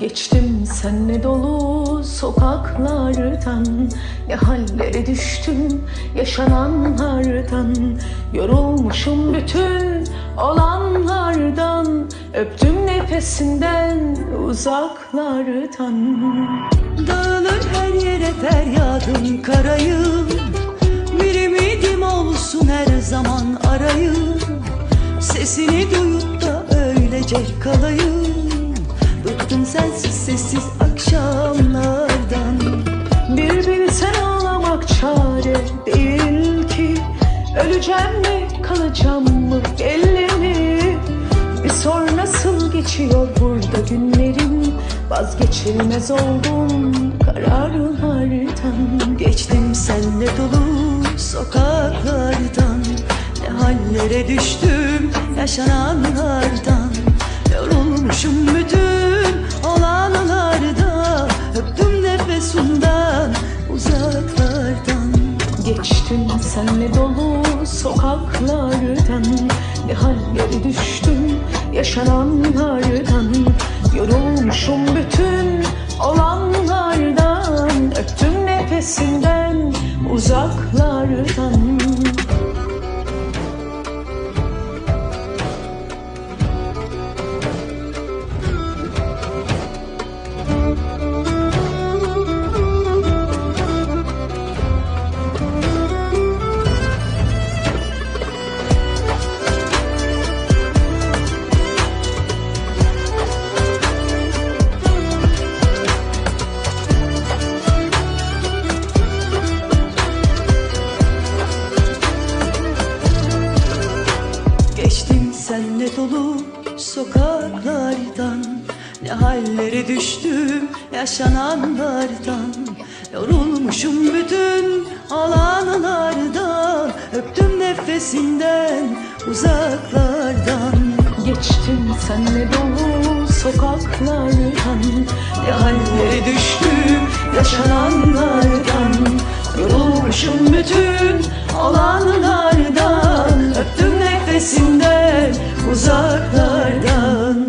Geçtim senle dolu sokaklardan Ne hallere düştüm yaşananlardan Yorulmuşum bütün olanlardan Öptüm nefesinden uzaklardan. Dağılır her yere feryadım karayım Bir ümidim olsun her zaman arayım Sesini duyup da öylece kalayım Bıktım sensiz sessiz akşamlardan. Bir bilsen ağlamak çare değil ki. Öleceğim mi kalacağım mı belli mi Bir sor nasıl geçiyor burada günlerim? Vazgeçilmez oldum kararlardan Geçtim senle dolu sokaklardan. Ne hallere düştüm yaşananlardan Yorulmuşum bütün olanlarda Öptüm nefesimden uzaklardan. Geçtim senle dolu sokaklardan Ne hallere düştüm yaşananlardan. Yorulmuşum bütün olanlardan Öptüm nefesinden uzaklardan senle dolu sokaklardan Ne hallere düştüm yaşananlardan Yorulmuşum bütün alanlardan Öptüm nefesinden uzaklardan Geçtim senle dolu sokaklardan Ne hallere düştüm yaşananlardan Yorulmuşum bütün olanlardan uzaklardan.